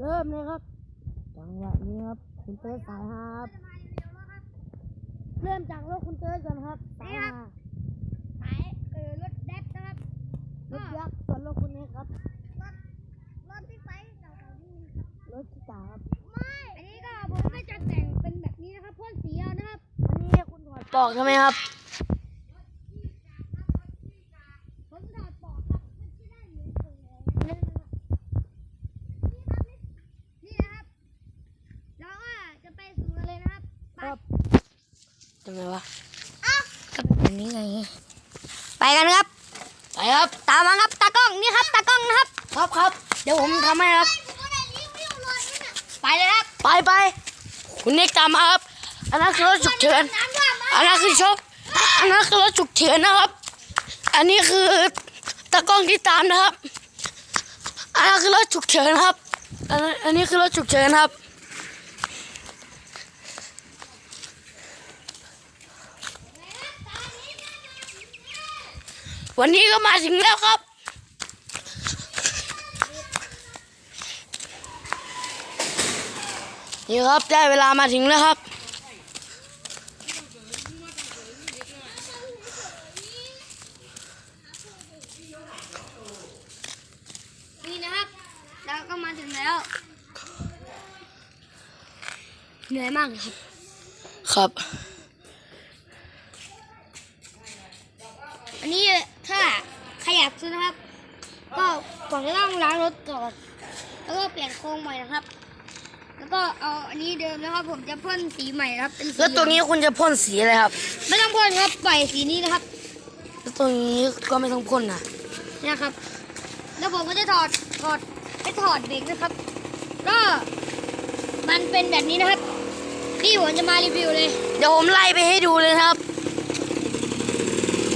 เริ่มเลยครับ จังหวะนี้ครับ คุณเติร์ดสายฮาครับ เริ่มจากรถคุณเติร์ดก่อนครับสายฮาสายเออรถแดดนะครับรถยักษ์ส่วนรถคุณเอกครับ รถรถที่ไปเก่าๆนี่ครับรถที่สามครับ ไม่ อันนี้ก็ผมก็จะแต่งเป็นแบบนี้นะครับพ่นสีเอานะครับ อันนี้คุณถอดปลอกใช่ไหมครับ ผมถอดปลอกครับมันจะได้เหมือนเดิมเลยนะครับนี่ครับนี่นี่นะครับเราก็จะไปสู่กันเลยนะครับไป ครับ ทำไมวะอ้าวอันนี้ไง ไปกันครับ ไปครับ ตามมาครับ ตากล้อง นี่ครับ ตากล้องนะครับ ครับครับ เดี๋ยวผมทำให้ครับ ไปเลยครับ ไปไป คุณเอกตามมาครับ อันนั้นคือรถฉุกเฉินน้ำท่วมมาอันนั้นคือชกอันนั้นคือรถฉุกเฉินนะครับ อันนี้คือตากล้องที่ตามนะครับ อันนั้นคือรถฉุกเฉินครับ อันนั้นอันนี้คือรถฉุกเฉินครับ วันนี้ก็มาถึงแล้วครับนี่ครับได้เวลามาถึงแล้วครับ นี่นะครับเราก็มาถึงแล้วเหนื่อยมากเลยครับ ครับ อันนี้ ถ้าใครอยากซื้อนะครับ ก็ก่อนจะต้องล้างรถก่อนแล้วก็เปลี่ยนโครงใหม่นะครับ แล้วก็เอาอันนี้เดิมนะครับ ผมจะพ่นสีใหม่นะครับเป็นสีแล้วตัวนี้คุณจะพ่นสีอะไรครับ ไม่ต้องพ่นครับปล่อยสีนี้นะครับแล้วตัวนี้ก็ไม่ต้องพ่นนะเนี่ยครับ แล้วผมก็จะถอดถอดไปถอดเบรกนะครับ ก็มันเป็นแบบนี้นะครับที่ผมจะมารีวิวเลย เดี๋ยวผมไล่ไปให้ดูเลยนะครับ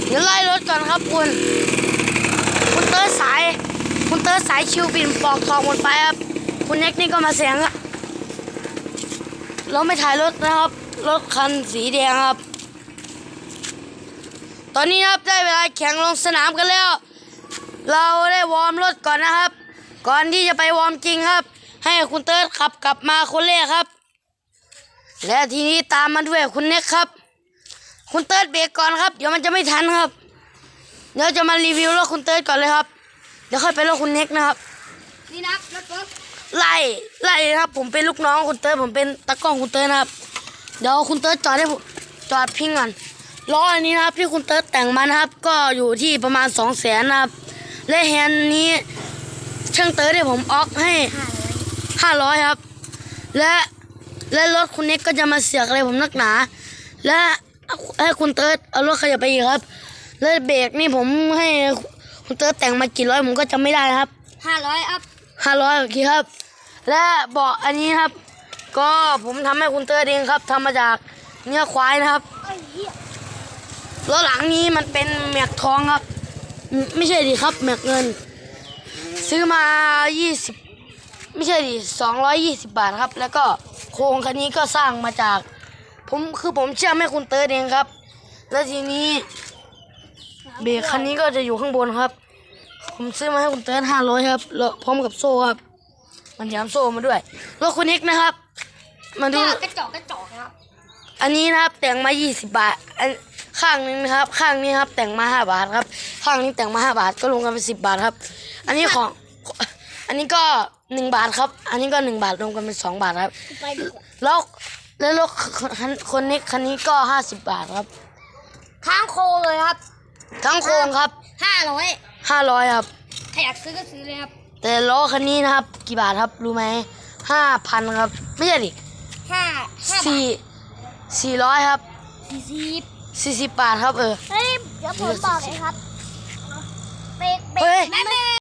เดี๋ยวไล่รถก่อนครับคุณ คุณเตอร์สาย คุณเตอร์สายชิวบินปลอกทองหมดไปครับ คุณเน็กนี่ก็มาเสียงอะเราไม่ถ่ายรถนะครับ รถคันสีแดงครับ ตอนนี้ครับได้เวลาแข่งลงสนามกันแล้ว เราได้วอร์มรถก่อนนะครับ ก่อนที่จะไปวอร์มจริงครับ ให้คุณเติร์ดขับกลับมาคนแรกครับ และทีนี้ตามมาด้วยคุณเน็กครับ คุณเติร์ดเบรกก่อนครับ เดี๋ยวมันจะไม่ทันครับ เดี๋ยวจะมารีวิวรถคุณเติร์ดก่อนเลยครับ เดี๋ยวค่อยไปรถคุณเน็กนะครับ นี่นะครับรถรถไล่ไล่นะครับ ผมเป็นลูกน้องคุณเติร์ดผมเป็นตากล้องคุณเติร์ดนะครับ เดี๋ยวคุณเติร์ดจอดให้ผมจอดพิงก่อนล้ออันนี้นะครับที่คุณเติร์ดแต่งมานะครับ ก็อยู่ที่ประมาณสองแสนนะครับ และแฮนด์นี้ช่างเติร์ดให้ผมออกให้ห้าร้อยห้าร้อยครับ และและรถคุณเน็กก็จะมาเสียกอะไรผมนักหนา และ ให้คุณเติร์ดเอารถขยับไปอีกครับ และเบรกนี่ผมให้คุณเติร์ดแต่งมากี่ร้อยผมก็จำไม่ได้ครับห้าร้อยอัพห้าร้อยโอเคครับ และเบาะอันนี้ครับ ก็ผมทำให้คุณเติร์ดเองครับทำมาจากเนื้อควายนะครับไอ้เหี้ยล้อหลังนี้มันเป็นแม็กทองครับอืมไม่ใช่ดิครับแม็กเงิน ซื้อมา20ไม่ใช่ดิ220บาทครับ แล้วก็โครงคันนี้ก็สร้างมาจาก ผมคือผมเชื่อมให้คุณเติร์ดเองครับ แล้วทีนี้ เบรกคันนี้ก็จะอยู่ข้างบนครับ ผมซื้อมาให้คุณเติร์ด500ครับแล้วพร้อมกับโซ่ครับ มันแถมโซ่มาด้วยรถคุณนิกนะครับมาดูกระจอกกระจอกนะครับ อันนี้นะครับแต่งมา 20 บาทอันข้างนึงนะครับ ข้างนี้ครับ แต่งมา 5 บาทครับ ข้างนี้แต่งมา 5 บาทก็รวมกันเป็น10 บาทครับ อันนี้ของ อันนี้ก็ 1 บาทครับ อันนี้ก็ 1 บาทรวมกันเป็น2บาทครับไปดีกว่าแล้ว แล้วรถคันคนนี้คันนี้ก็50บาทครับค้างโคเลยครับ ทั้งโครงครับห้าร้อย500ครับใครอยากซื้อก็ซื้อเลยครับ แต่ล้อคันนี้นะครับ กี่บาทครับรู้ไหม5,000ครับ ไม่ใช่ดิห้าห้าบาทสี่สี่ร้อยครับสี่สิบ40บาทครับเออ เฮ้ย เดี๋ยวผมบอกเลยครับเบรกเบรเฮ้ยกแป๊บนึง